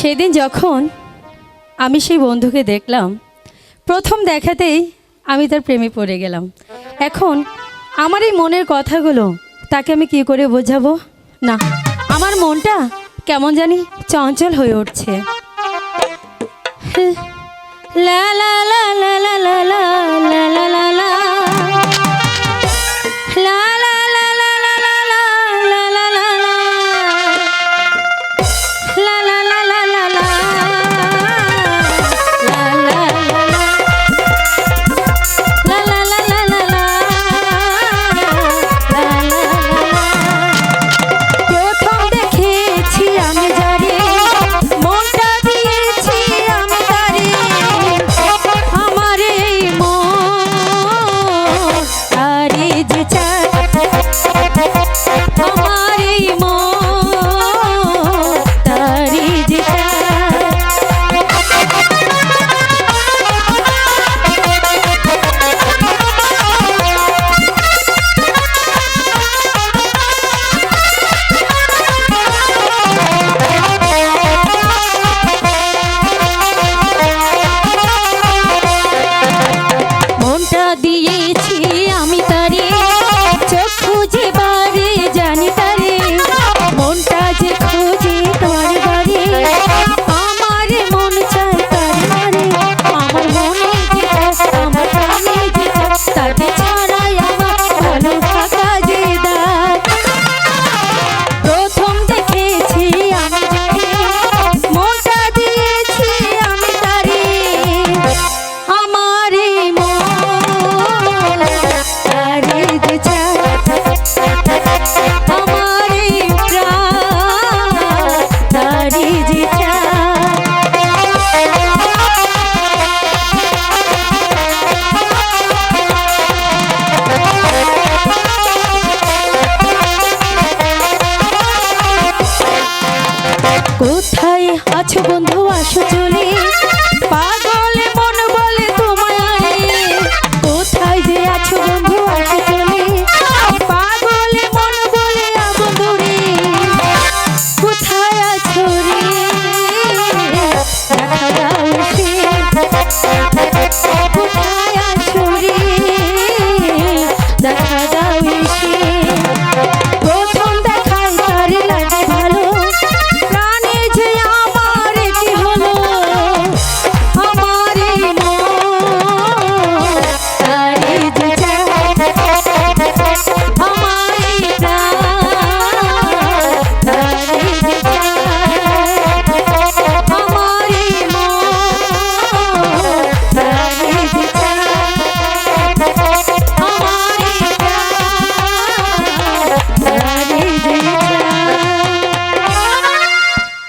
সেদিন যখন আমি সেই বন্ধুকে দেখলাম, প্রথম দেখাতেই আমি তার প্রেমে পড়ে গেলাম। এখন আমার এই মনের কথাগুলো তাকে আমি কি করে বোঝাবো? না, আমার মনটা কেমন জানি চঞ্চল হয়ে উঠছে। লা লা লা লা কোথায় আছো বন্ধু? আসো চলে। পাগলে মন বলে তোমায়। কোথায় যে আছো বন্ধু? আসো বলে আমদরে কোথায় আছো দেখা দাও সে কোথায় আছো রে? দেখা